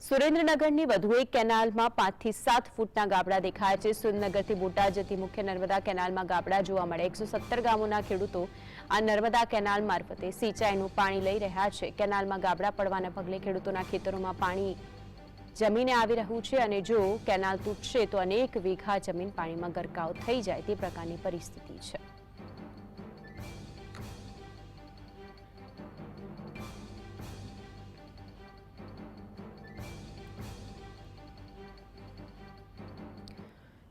સુરેન્દ્રનગરની વધુ એક કેનાલમાં પાંચથી સાત ફૂટના ગાબડા દેખાયા છે. સુરેન્દ્રનગરથી બોટાદ જતી મુખ્ય નર્મદા કેનાલમાં ગાબડા જોવા મળે. એકસો સત્તર ગામોના ખેડૂતો આ નર્મદા કેનાલ મારફતે સિંચાઈનું પાણી લઈ રહ્યા છે. કેનાલમાં ગાબડા પડવાના પગલે ખેડૂતોના ખેતરોમાં પાણી જમીને આવી રહ્યું છે અને જો કેનાલ તૂટશે તો અનેક વીઘા જમીન પાણીમાં ગરકાવ થઈ જાય તે પ્રકારની પરિસ્થિતિ છે.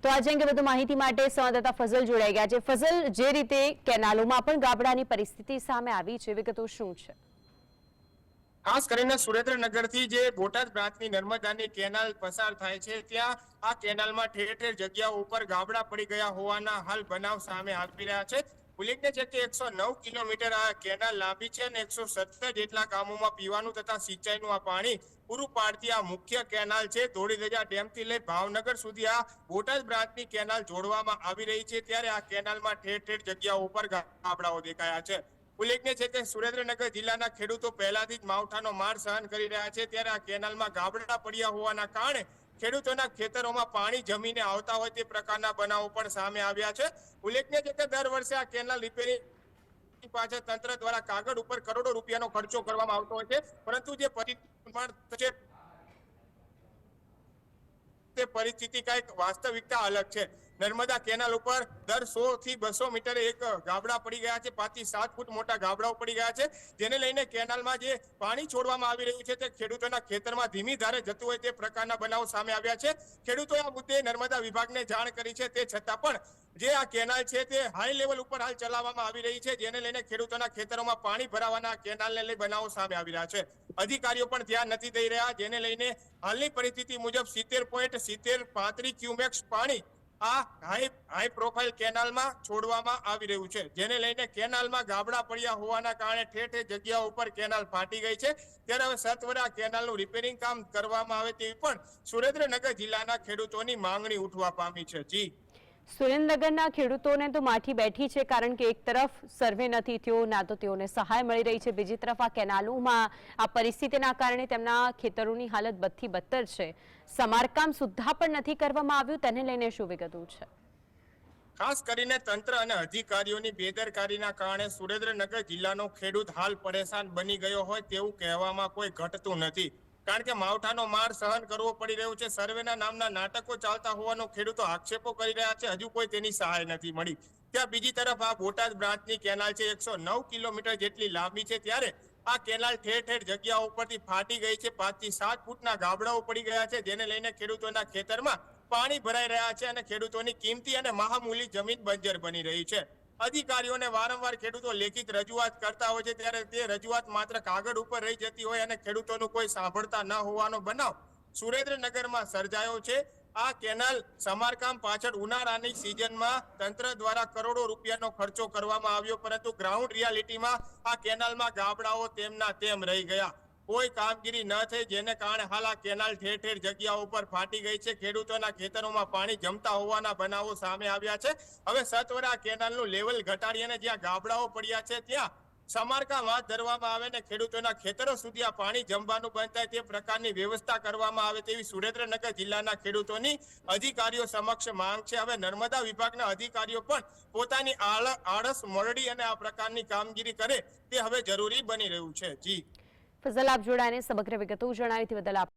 તો આજે અંગે વધુ માહિતી માટે સંવાદદાતા ફઝલ જોડાઈ ગયા છે. ફઝલ, જે રીતે કેનાલોમાં પણ ગાબડાની પરિસ્થિતિ સામે આવી છે, વિગતો શું છે? ખાસ કરીને સુરેન્દ્રનગરથી જે બોટાદ પ્રાંતની નર્મદાની કેનાલ પસાર થાય છે, ત્યાં આ કેનાલમાં ઠેર ઠેર જગ્યાઓ ઉપર ગાબડા પડી ગયા હોવાના હાલ બનાવ સામે આવી રહ્યા છે. ઉલ્લેખનીય છે કે એકસો નવ કિલોમીટર આ કેનાલ લાંબી છે અને એકસો સત્તર જેટલા ગામોમાં પીવાનું તથા સિંચાઈનું આ પાણી પૂરું પાડતી આ મુખ્ય કેનાલ છે. ધોળીધજા ડેમથી લઈ ભાવનગર સુધી આ બોટાદ બ્રાન્ચની કેનાલ જોડવામાં આવી રહી છે. ત્યારે આ કેનાલમાં ઠેર ઠેર જગ્યાઓ ઉપર ગાબડાઓ દેખાયા છે. ઉલ્લેખનીય છે કે સુરેન્દ્રનગર જિલ્લાના ખેડૂતો પહેલાથી જ માવઠાનો માર સહન કરી રહ્યા છે. ત્યારે આ કેનાલમાં ગાબડા પડ્યા હોવાના કારણે ખેડૂતોના ખેતરોમાં પાણી જમીને આવતા હોય તે પ્રકારના બનાવો પણ સામે આવ્યા છે. ઉલ્લેખનીય છે કે દર વર્ષે આ કેનાલ રિપેરિંગ પાછળ તંત્ર દ્વારા કાગળ ઉપર કરોડો રૂપિયાનો ખર્ચો કરવામાં આવતો હોય છે. પરંતુ જે છે તે પરિસ્થિતિ કંઈક વાસ્તવિકતા અલગ છે. નર્મદા કેનાલ ઉપર દર સો થી બસો મીટરે એક ગાબડા પડી ગયા છે. પાંચથી સાત ફૂટ મોટા ગાબડાઓ પડી ગયા છે. જેને લઈને કેનાલમાં જે પાણી છોડવામાં આવી રહ્યું છે તે ખેડૂતોના ખેતરમાં ધીમી ધારે જતું હોય તે પ્રકારના બનાવો સામે આવ્યા છે. ખેડૂતોએ આ મુદ્દે નર્મદા વિભાગને જાણ કરી છે. તે છતાં પણ જે આ કેનાલ છે તે હાઈ લેવલ ઉપર હાલ ચલાવવામાં આવી રહી છે. જેને લઈને ખેડૂતોના ખેતરોમાં પાણી ભરાવાના કેનાલને લઈ બનાવો સામે આવી રહ્યા છે. અધિકારીઓ પણ ધ્યાન નથી દઈ રહ્યા. જેને લઈને હાલની પરિસ્થિતિ મુજબ સિત્તેર પોઈન્ટ સિત્તેર પાંત્રીસ ક્યુમેક્સ પાણી આ હાઈ હાઈ પ્રોફાઇલ કેનાલમાં છોડવામાં આવી રહ્યું છે. જેને લઈને કેનાલમાં ગાબડા પડ્યા હોવાના કારણે ઠેર જગ્યા ઉપર કેનાલ ફાટી ગઈ છે. ત્યારે હવે સત્વરે આ કેનાલનું રિપેરિંગ કામ કરવામાં આવે તેવી પણ સુરેન્દ્રનગર જિલ્લાના ખેડૂતોની માંગણી ઉઠવા પામી છે. જી. સુરેન્દ્રનગરના ખેડૂતોને તો માઠી બેઠી છે કારણ કે એક તરફ સર્વે નથી થયો, ના તો તેઓને સહાય મળી રહી છે. બીજી તરફ આ કેનાલોમાં આ પરિસ્થિતિના કારણે તેમના ખેતરોની હાલત બદથી બદતર છે. સમારકામ સુદ્ધા પણ નથી કરવામાં આવ્યું. તેને લઈને શું વિગતો છે? ખાસ કરીને તંત્ર અને અધિકારીઓની બેદરકારીના કારણે સુરેન્દ્રનગર જિલ્લાનો ખેડૂત હાલ પરેશાન બની ગયો હોય તેવું કહેવામાં કોઈ ઘટતું નથી. કારણ કે માવઠાનો માર સહન કરવો પડી રહ્યો છે. સર્વેના નામના નાટકો ચાલતા હોવાનો ખેડૂતો આક્ષેપો કરી રહ્યા છે. હજુ કોઈ તેની સહાય નથી મળી. ત્યાં બીજી તરફ આ બોટાદ બ્રાન્ચની કેનાલ છે. એકસો નવ કિલોમીટર જેટલી લાંબી છે. ત્યારે આ કેનાલ ઠેર ઠેર જગ્યાઓ ઉપરથી ફાટી ગઈ છે. પાંચથી સાત ફૂટના ગાબડાઓ પડી ગયા છે. જેને લઈને ખેડૂતોના ખેતરમાં પાણી ભરાઈ રહ્યા છે અને ખેડૂતોની કિંમતી અને મહામૂલી જમીન બંજર બની રહી છે. અધિકારીઓને વારંવાર ખેડૂતો લેખિત રજૂઆત કરતા હોય છે, ત્યારે તે રજૂઆત માત્ર કાગળ ઉપર રહી જતી હોય અને ખેડૂતોનું કોઈ સાંભળતા ન હોવાનો બનાવ સુરેન્દ્રનગરમાં સર્જાયો છે. આ કેનાલ સમારકામ પાછળ ઉનાળાની સિઝનમાં તંત્ર દ્વારા કરોડો રૂપિયાનો ખર્ચો કરવામાં આવ્યો, પરંતુ ગ્રાઉન્ડ રિયાલિટીમાં આ કેનાલમાં ગાબડાઓ તેમના તેમ રહી ગયા. કોઈ કામગીરી ન થઈ જેને કારણે હાલ આ કેનાલ ઠેર ઠેર જગ્યાઓ ઉપર ફાટી ગઈ છે. ખેડૂતોના ખેતરોમાં પાણી જમતા હોવાના બનાવો સામે આવ્યા છે. હવે સત્વરે આ કેનાલનું લેવલ ઘટાડી અને જ્યાં ગાબડાઓ પડ્યા છે, ત્યાં સમારકામ હાથ ધરવામાં આવે ને ખેડૂતોના ખેતરો સુધી આ પાણી જમવાનું બંધ થાય તે પ્રકારની વ્યવસ્થા કરવામાં આવે તેવી સુરેન્દ્રનગર જિલ્લાના ખેડૂતોની અધિકારીઓ સમક્ષ માંગ છે. હવે નર્મદા વિભાગના અધિકારીઓ પણ પોતાની આળ- આળસ મરડી અને આ પ્રકારની કામગીરી કરે તે હવે જરૂરી બની રહ્યું છે. જી. ફઝલ આપ જોડાઈને સમગ્ર વિગતો જણાવી બદલ આપ